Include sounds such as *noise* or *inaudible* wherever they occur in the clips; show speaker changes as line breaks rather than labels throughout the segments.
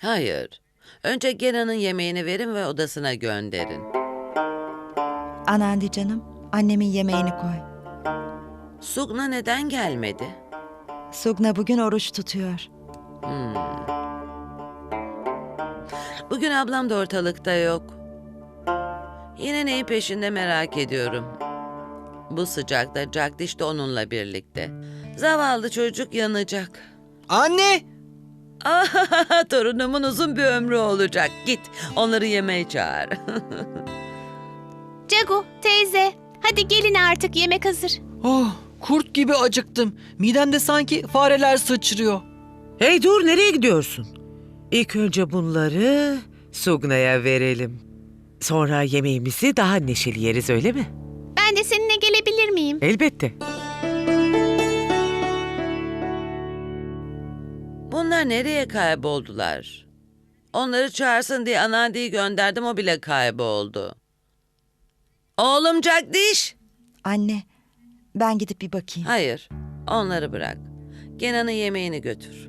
Hayır. Önce Gena'nın yemeğini verin ve odasına gönderin.
Anandi canım, annemin yemeğini koy.
Sugna neden gelmedi?
Sugna bugün oruç tutuyor.
Bugün ablam da ortalıkta yok. Yine neyin peşinde merak ediyorum. Bu sıcakta Jagdish de onunla birlikte. Zavallı çocuk yanacak.
Anne!
Ah, *laughs* torunumun uzun bir ömrü olacak. Git, onları yemeğe çağır. *laughs*
Cagu, teyze. Hadi gelin artık yemek hazır.
Oh, kurt gibi acıktım. Midemde sanki fareler sıçrıyor.
Hey dur nereye gidiyorsun? İlk önce bunları Sugna'ya verelim. Sonra yemeğimizi daha neşeli yeriz öyle mi?
Ben de seninle gelebilir miyim?
Elbette.
Bunlar nereye kayboldular? Onları çağırsın diye Anandi'yi gönderdim o bile kayboldu. Oğlum Jagdish!
Anne, ben gidip bir bakayım.
Hayır, onları bırak. Gena'nın yemeğini götür.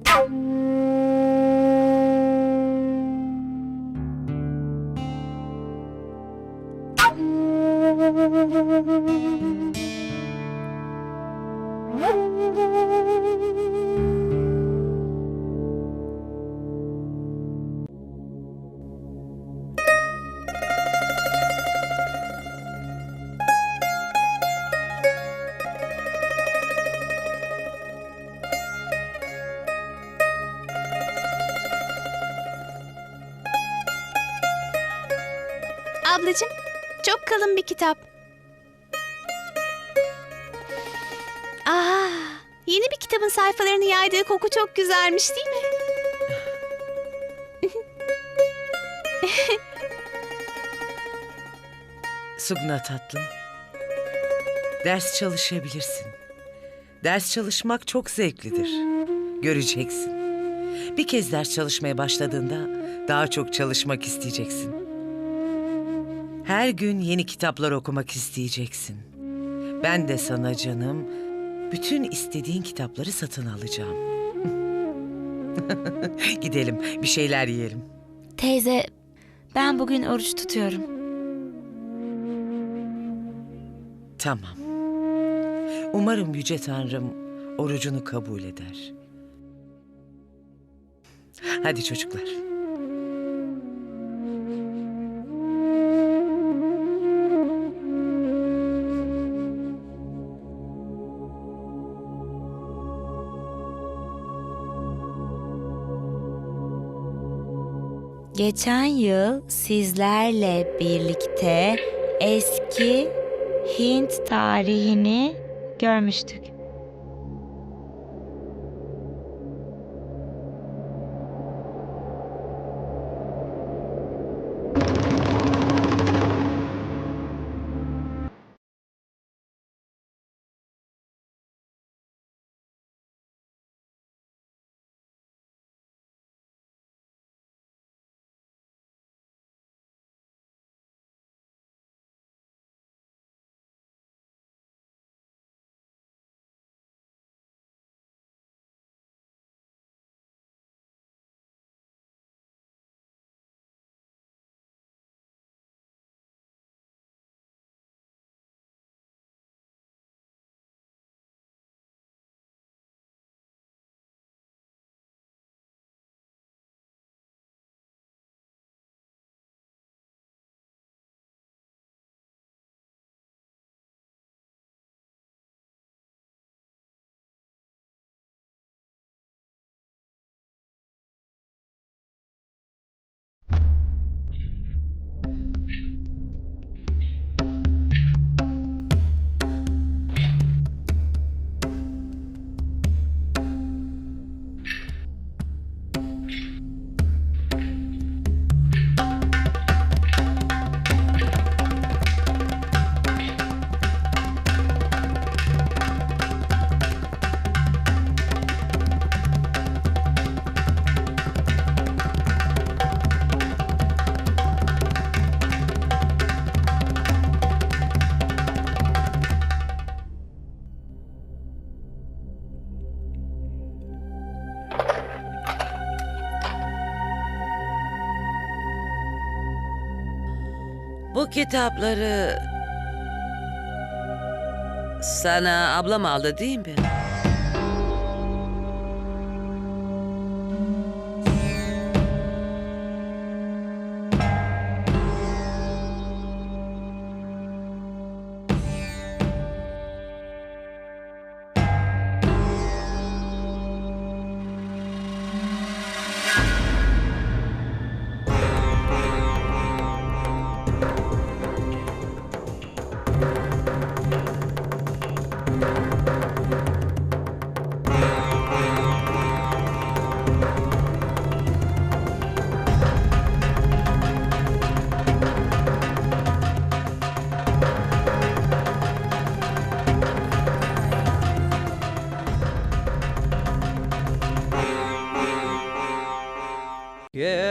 Ablacığım, çok kalın bir kitap. Aa, yeni bir kitabın sayfalarını yaydığı koku çok güzelmiş değil mi? *laughs*
Sugna tatlım. Ders çalışabilirsin. Ders çalışmak çok zevklidir. Göreceksin. Bir kez ders çalışmaya başladığında daha çok çalışmak isteyeceksin. Her gün yeni kitaplar okumak isteyeceksin. Ben de sana canım bütün istediğin kitapları satın alacağım. *laughs* Gidelim bir şeyler yiyelim.
Teyze, ben bugün oruç tutuyorum.
Tamam. Umarım Yüce Tanrım orucunu kabul eder. Hadi çocuklar.
Geçen yıl sizlerle birlikte eski Hint tarihini görmüştük.
Bu kitapları sana ablam aldı değil mi?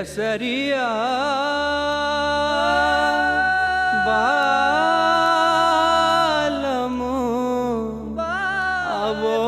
sería